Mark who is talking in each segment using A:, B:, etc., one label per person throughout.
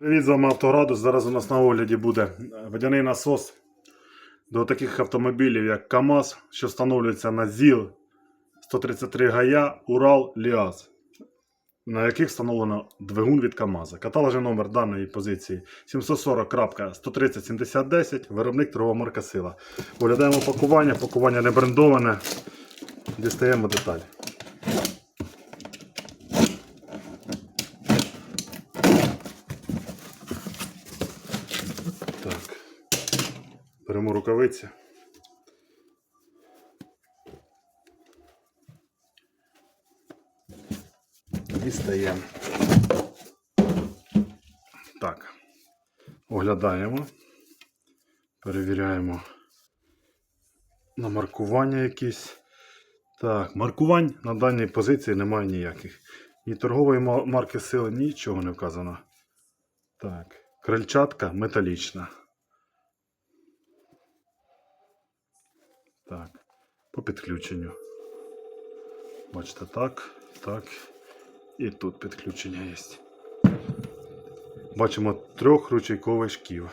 A: Привіт, з вами Автоградус. Зараз у нас на огляді буде водяний насос до таких автомобілів, як КАМАЗ, що встановлюється на ЗІЛ 133 ГАЯ, Урал, Ліаз, на яких встановлено двигун від КАМАЗа. Каталожний номер даної позиції 740.1307010, виробник торгова марка Сила. Оглядаємо пакування, пакування не брендоване. Дістаємо деталі. Беремо рукавиці. Дістаємо. Так. Оглядаємо. Перевіряємо на маркування якісь. Так, маркувань на даній позиції немає ніяких. Ні торгової марки сили, нічого не вказано. Так, крильчатка металічна. Так, по підключенню. Бачите, так, так. І тут підключення є. Бачимо трьох ручейковий шків.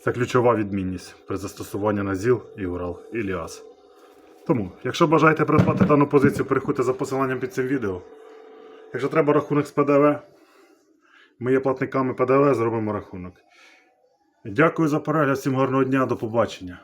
A: Це ключова відмінність при застосуванні на ЗІЛ і Урал і Ліаз. Тому, якщо бажаєте придбати дану позицію, переходьте за посиланням під цим відео. Якщо треба рахунок з ПДВ, ми є платниками ПДВ, зробимо рахунок. Дякую за перегляд, всім гарного дня, до побачення.